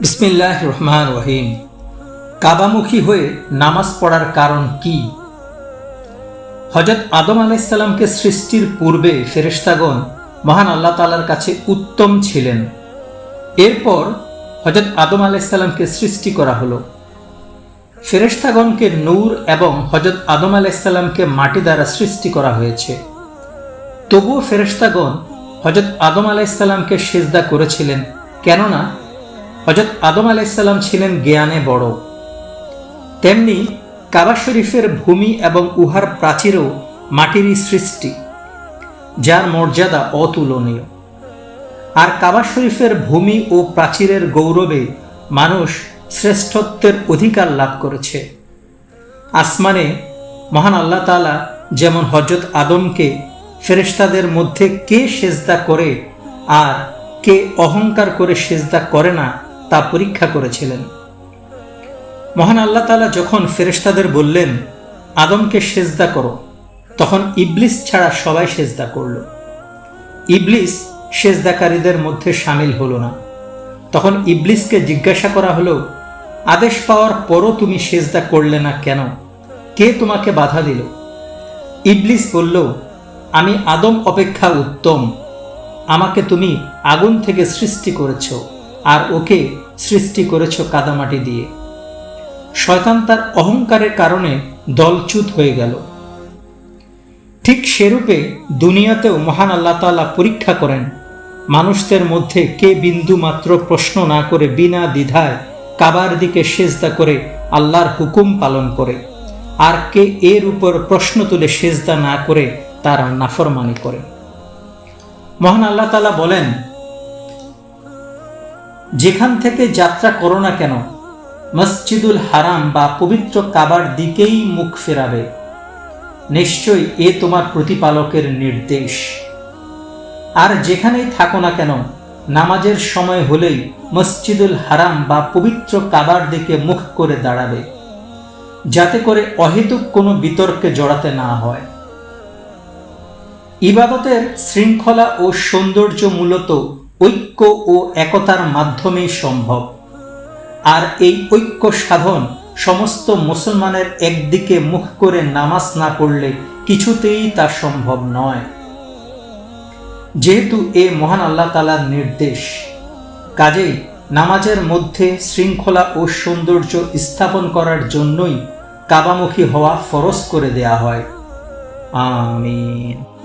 বিসমিল্লাহ রহমান রহিম কাবামুখী হয়ে নামাজ পড়ার কারণ কি? হজরত আদম আলাইসাল্লামকে সৃষ্টির পূর্বে ফেরেশতাগণ মহান আল্লাহ তালার কাছে উত্তম ছিলেন। এরপর হজরত আদম আলাইসাল্লামকে সৃষ্টি করা হলো। ফেরেশতাগণকে নূর এবং হজরত আদম আলাইসাল্লামকে মাটি দ্বারা সৃষ্টি করা হয়েছে। তবুও ফেরেশতাগণ হজরত আদম আলাইসাল্লামকে সেজদা করেছিলেন। কেননা হজরত আদম আলাইসাল্লাম ছিলেন জ্ঞানে বড়। তেমনি কাবা শরীফের ভূমি এবং উহার প্রাচীরও মাটিরই সৃষ্টি, যার মর্যাদা অতুলনীয়। আর কাবা শরীফের ভূমি ও প্রাচীরের গৌরবে মানুষ শ্রেষ্ঠত্বের অধিকার লাভ করেছে। আসমানে মহান আল্লাহ তালা যেমন হজরত আদমকে ফেরেশতাদের মধ্যে কে সেজদা করে আর কে অহংকার করে সেজদা করে না তা পরীক্ষা করেছিলেন। মহান আল্লাহ তালা যখন ফেরেশতাদের বললেন, আদমকে সেজদা করো, তখন ইবলিস ছাড়া সবাই সেজদা করল। ইবলিস সেজদাকারীদের মধ্যে সামিল হলো না। তখন ইবলিসকে জিজ্ঞাসা করা হলো, আদেশ পাওয়ার পরও তুমি সেজদা করলে না কেন? কে তোমাকে বাধা দিল? ইবলিস বলল, আমি আদম অপেক্ষা উত্তম। আমাকে তুমি আগুন থেকে সৃষ্টি করেছ, আর ওকে সৃষ্টি করেছ কাদামাটি দিয়ে। শয়তান তার অহংকারের কারণে দলচ্যুত হয়ে গেল। ঠিক সেরূপে দুনিয়াতেও মহান আল্লাহ তালা পরীক্ষা করেন, মানুষদের মধ্যে কে বিন্দু মাত্র প্রশ্ন না করে বিনা দ্বিধায় কাবার দিকে সেজদা করে আল্লাহর হুকুম পালন করে, আর কে এর উপর প্রশ্ন তুলে সেজদা না করে তারা নাফরমানি করে। মহান আল্লাহ তালা বলেন যেখান থেকে যাত্রা করো না কেন, মসজিদুল হারাম বা পবিত্র কাবার দিকেই মুখ ফেরাবে। নিশ্চয়ই এ তোমার প্রতিপালকের নির্দেশ। আর যেখানেই থাকো না কেন, নামাজের সময় হলেই মসজিদুল হারাম বা পবিত্র কাবার দিকে মুখ করে দাঁড়াবে, যাতে করে অহেতুক কোনো বিতর্কে জড়াতে না হয়। ইবাদতের শৃঙ্খলা ও সৌন্দর্য মূলত ঐক্য ও একতার মাধ্যমেই সম্ভব। আর এই ঐক্য সাধন সমস্ত মুসলমানের একদিকে মুখ করে নামাজ না পড়লে কিছুতেই তা সম্ভব নয়। যেহেতু এ মহান আল্লাহ তালার নির্দেশ, কাজেই নামাজের মধ্যে শৃঙ্খলা ও সৌন্দর্য স্থাপন করার জন্যই কাবামুখী হওয়া ফরজ করে দেয়া হয়। আমিন।